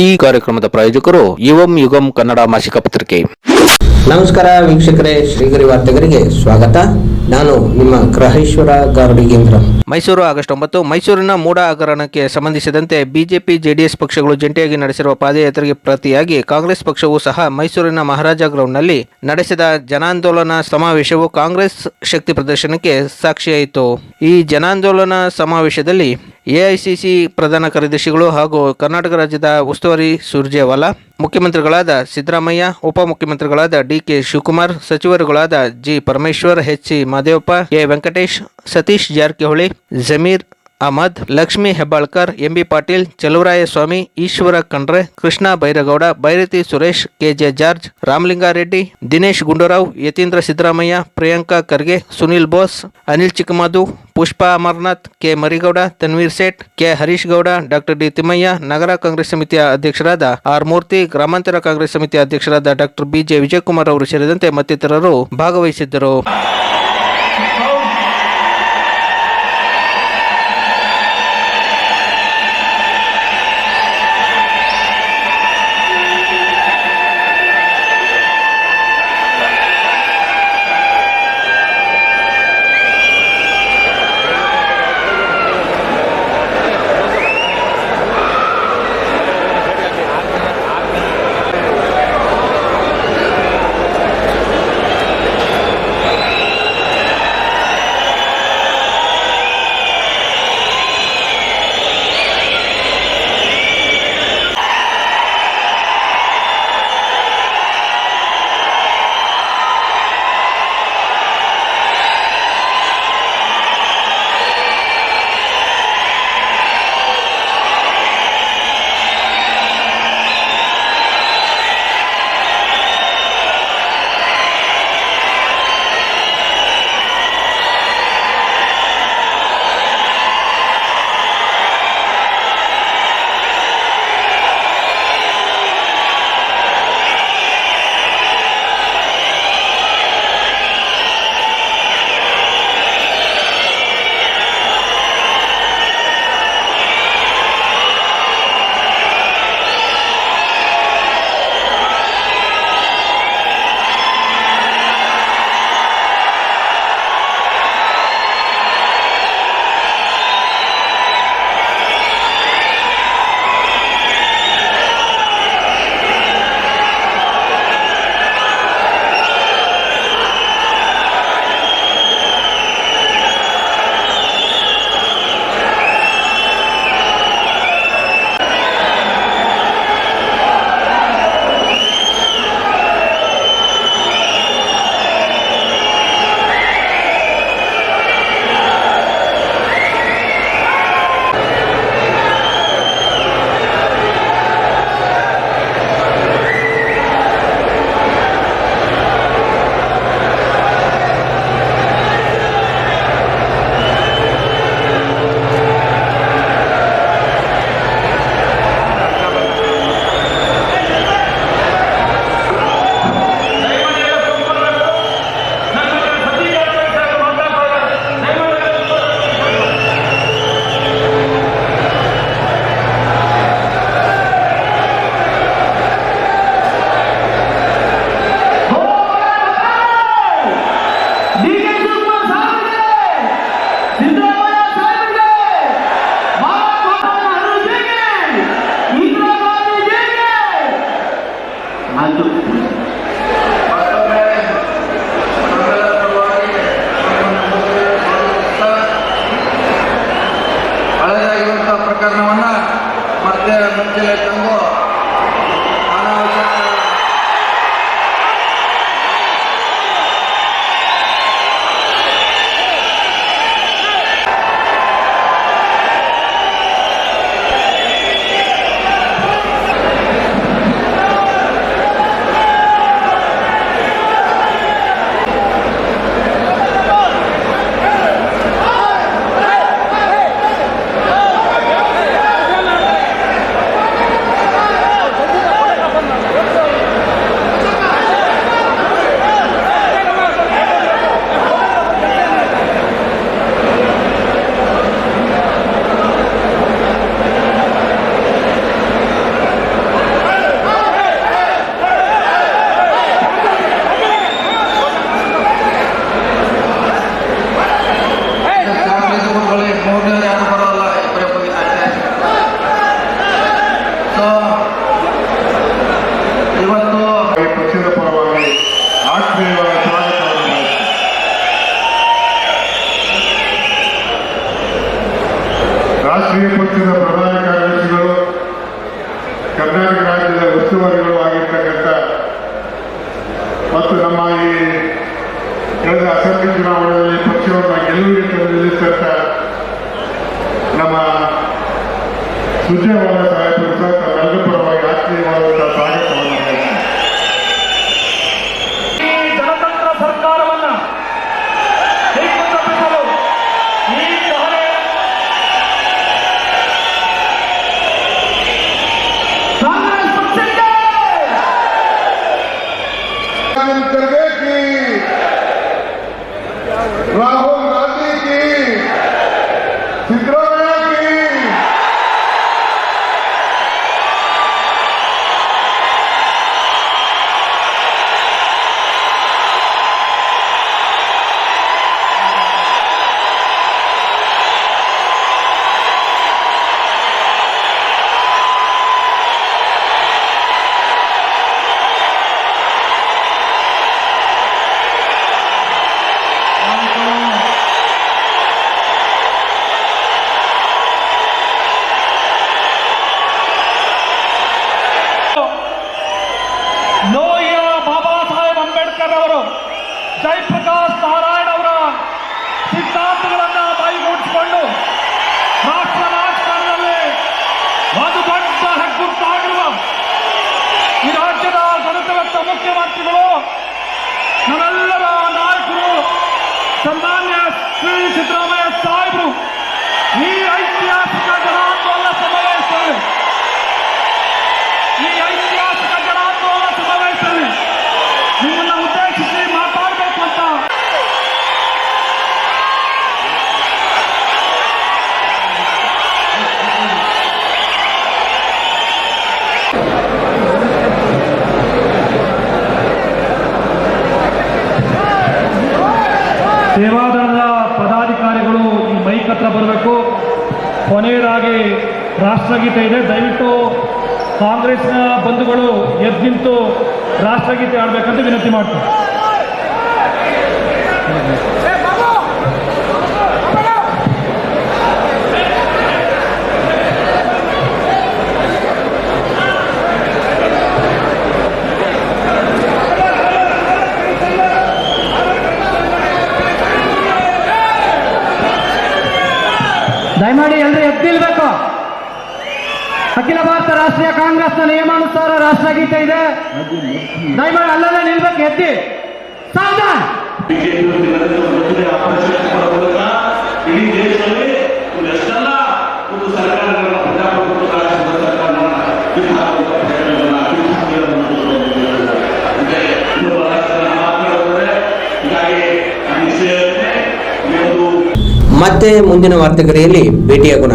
ಈ ಕಾರ್ಯಕ್ರಮದ ಪ್ರಾಯೋಜಕರು ಯುವಂ ಯುಗಂ ಕನ್ನಡ ಮಾಸಿಕ ಪತ್ರಿಕೆ. ನಮಸ್ಕಾರ ವೀಕ್ಷಕರೇ ಶ್ರೀಗರಿ ವಾರ್ತೆಗರಿಗೆ ಸ್ವಾಗತ. ನಾನು ನಿಮ್ಮ ಗ್ರಹೇಶ್ವರ ಗಾರ್ಡಿಗೇಂದ್ರ ಮೈಸೂರು ಆಗಸ್ಟ್ ಒಂಬತ್ತು ಮೈಸೂರಿನ ಮೂಡ ಹಗರಣಕ್ಕೆ ಸಂಬಂಧಿಸಿದಂತೆ ಬಿಜೆಪಿ ಜೆಡಿಎಸ್ ಪಕ್ಷಗಳು ಜಂಟಿಯಾಗಿ ನಡೆಸಿರುವ ಪಾದಯಾತ್ರೆಗೆ ಪ್ರತಿಯಾಗಿ ಕಾಂಗ್ರೆಸ್ ಪಕ್ಷವೂ ಸಹ ಮೈಸೂರಿನ ಮಹಾರಾಜ ಗ್ರೌಂಡ್ನಲ್ಲಿ ನಡೆಸಿದ ಜನಾಂದೋಲನ ಸಮಾವೇಶವು ಕಾಂಗ್ರೆಸ್ ಶಕ್ತಿ ಪ್ರದರ್ಶನಕ್ಕೆ ಸಾಕ್ಷಿಯಾಯಿತು. ಈ ಜನಾಂದೋಲನ ಸಮಾವೇಶದಲ್ಲಿ ಎಐಸಿಸಿ ಪ್ರಧಾನ ಕಾರ್ಯದರ್ಶಿಗಳು ಹಾಗೂ ಕರ್ನಾಟಕ ರಾಜ್ಯದ ಉಸ್ತುವಾರಿ ಸುರ್ಜೇವಾಲಾ, ಮುಖ್ಯಮಂತ್ರಿಗಳಾದ ಸಿದ್ದರಾಮಯ್ಯ, ಉಪಮುಖ್ಯಮಂತ್ರಿಗಳಾದ D K Shivakumar, ಸಚಿವರುಗಳಾದ G Parameshwar, H C Mahadevappa, A Venkatesh, Satish Jarkiholi, Zameer Ahmed, Lakshmi Hebbalkar, M B Patil, Chaluvarayaswamy, Eshwar Khandre, Krishna Byregowda Byrathi Suresh, K J George, Ramalinga Reddy, Dinesh Gundu Rao, Yathindra Siddaramaiah, Priyanka Kharge, Sunil Bose, Anil Chikkamadu Pushpa Amarnath, K Marigowda, Tanveer Sait, K Harish Gowda, doctor D Thimmaiah, ನಗರ ಕಾಂಗ್ರೆಸ್ ಸಮಿತಿಯ ಅಧ್ಯಕ್ಷರಾದ R ಮೂರ್ತಿ, ಗ್ರಾಮಾಂತರ ಕಾಂಗ್ರೆಸ್ ಸಮಿತಿಯ ಅಧ್ಯಕ್ಷರಾದ doctor ಬಿಜೆ Vijayakumar ಅವರು ಸೇರಿದಂತೆ ಮತ್ತಿತರರು ಭಾಗವಹಿಸಿದ್ದರು. ಕರ್ನಾಟಕ ರಾಜ್ಯದ ಉಸ್ತುವಾರಿಗಳು ಆಗಿರ್ತಕ್ಕಂಥ ಮತ್ತು ನಮ್ಮ ಈ ಕಳೆದ ಅಸೆಂಬ್ಲಿ ಚುನಾವಣೆಯಲ್ಲಿ ಪಕ್ಷವನ್ನು ಗೆಲುವಿಗೆ ತಂದು ನಿಲ್ಲಿಸಿದಂಥ ನಮ್ಮ ಸುಜಯವಾದ ನಮ್ಮೆಲ್ಲರ ನಾಯಕರು ಸನ್ಮಾನ್ಯ ಶ್ರೀ ಸಿದ್ದರಾಮಯ್ಯ ಸಾಹೇಬರು ರಾಷ್ಟ್ರಗೀತೆ ಇದೆ. ದಯವಿಟ್ಟು ಕಾಂಗ್ರೆಸ್ನ ಬಂಧುಗಳು ಎದ್ದು ನಿಂತು ರಾಷ್ಟ್ರಗೀತೆ ಆಡಬೇಕಂತ ವಿನಂತಿ ಮಾಡ್ತೀನಿ. ದಯಮಾಡಿ ಎಲ್ಲರೂ ಎದ್ದಿಲ್ಬೇಕು ಅಖಿಲ ಭಾರತ ರಾಷ್ಟ್ರೀಯ ಕಾಂಗ್ರೆಸ್ನ ನಿಯಮಾನುಸಾರ ರಾಷ್ಟ್ರಗೀತೆ ಇದೆ. ದಯಮಾಡಿ ಅಲ್ಲಲ್ಲೇ ನಿಲ್ಬೇಕು, ಎತ್ತಿ. ಮತ್ತೆ ಮುಂದಿನ ವಾರ್ತೆಗರಿಯಲ್ಲಿ ಭೇಟಿಯಾಗೋಣ.